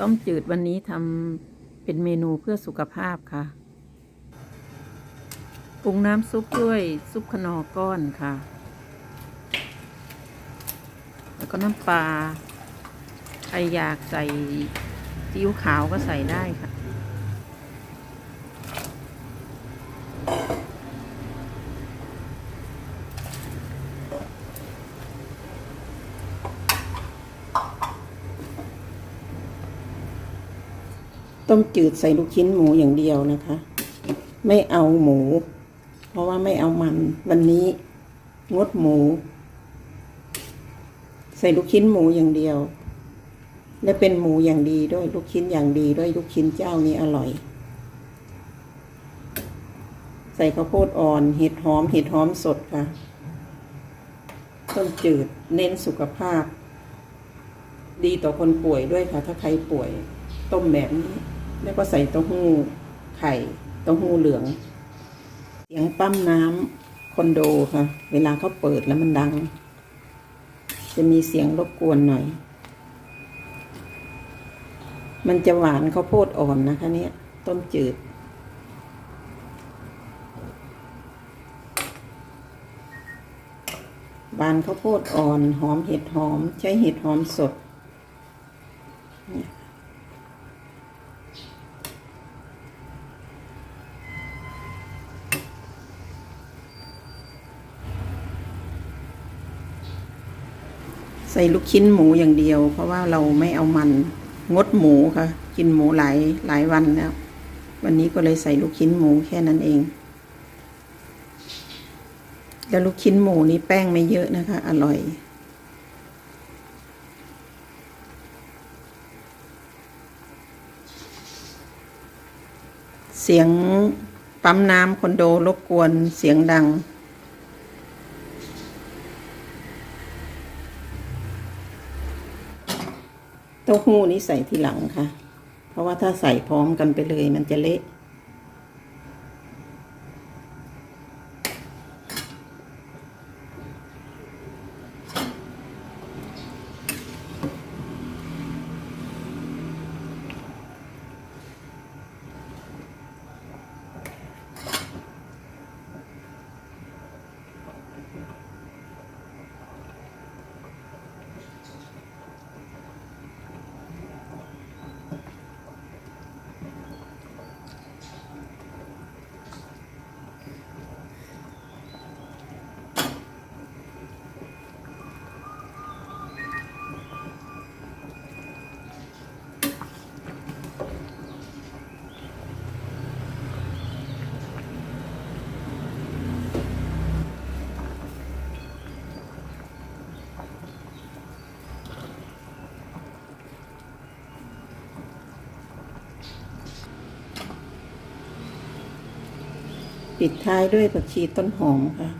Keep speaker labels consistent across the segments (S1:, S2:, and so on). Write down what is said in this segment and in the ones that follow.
S1: ต้มจืดวันนี้ทำเป็นเมนูเพื่อสุขภาพค่ะ ปรุงน้ำซุปด้วยซุปขนอก้อนค่ะ แล้วก็น้ำปลา ใครอยากใส่ซีอิ๊วขาวก็ใส่ได้ค่ะ ต้มจืดใส่ลูกชิ้นหมูอย่างเดียวนะคะ ไม่เอาหมู เพราะว่าไม่เอามัน วันนี้งดหมู ใส่ลูกชิ้นหมูอย่างเดียว และเป็นหมูอย่างดีด้วยลูกชิ้นอย่างดีด้วยลูกชิ้นเจ้านี้อร่อย ใส่ข้าวโพดอ่อนเห็ดหอมเห็ดหอมสดค่ะต้มจืดเน้นสุขภาพ ดีต่อคนป่วยด้วยค่ะ ถ้าใครป่วย ต้มแบบนี้ แล้วก็ใส่เต้าหู้ไข่เต้าหู้เหลือง เสียงปั๊มน้ำคอนโดค่ะ เวลาเขาเปิดแล้วมันดัง จะมีเสียงรบกวนหน่อย มันจะหวานข้าวโพดอ่อนนะคะ เนี่ย ต้มจืดบานข้าวโพดอ่อน หอมเห็ดหอม ใช้เห็ดหอมสด ใส่ลูกชิ้นหมูอย่างเดียว เพราะว่าเราไม่เอามันงดหมูค่ะ กินหมูหลายหลายวันแล้ว วันนี้ก็เลยใส่ลูกชิ้นหมูแค่นั้นเอง แล้วลูกชิ้นหมูนี่แป้งไม่เยอะนะคะ อร่อยเสียงปั๊มน้ำคอนโดรบกวนเสียงดัง ต้าหู้นี้ใส่ทีหลังค่ะ เพราะว่าถ้าใส่พร้อมกันไปเลยมันจะเละ ปิดท้ายด้วยผักชีต้นหอมค่ะ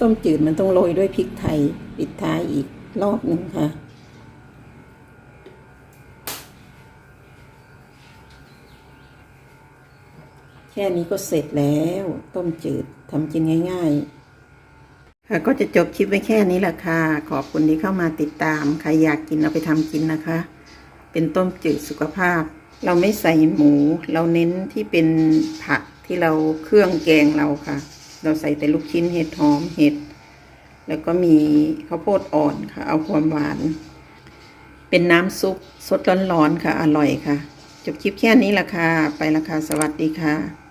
S1: ต้มจืดมันต้องโรยด้วยพริกไทย ปิดท้ายอีกรอบหนึ่งค่ะ แค่นี้ก็เสร็จแล้ว ต้มจืดทำกินง่าย ๆค่ะก็จะจบคลิปไว้แค่นี้แหละค่ะ ขอบคุณที่เข้ามาติดตาม ใครอยากกินเอาไปทำกินนะคะ เป็นต้มจืดสุขภาพ เราไม่ใส่หมู เราเน้นที่เป็นผักที่เราเครื่องแกงเราค่ะ เราใส่แต่ลูกชิ้นเห็ดหอมเห็ด แล้วก็มีข้าวโพดอ่อนค่ะ เอาความหวาน เป็นน้ำซุปสดร้อนๆค่ะ อร่อยค่ะ จบคลิปแค่นี้ละค่ะ ไปละค่ะ สวัสดีค่ะ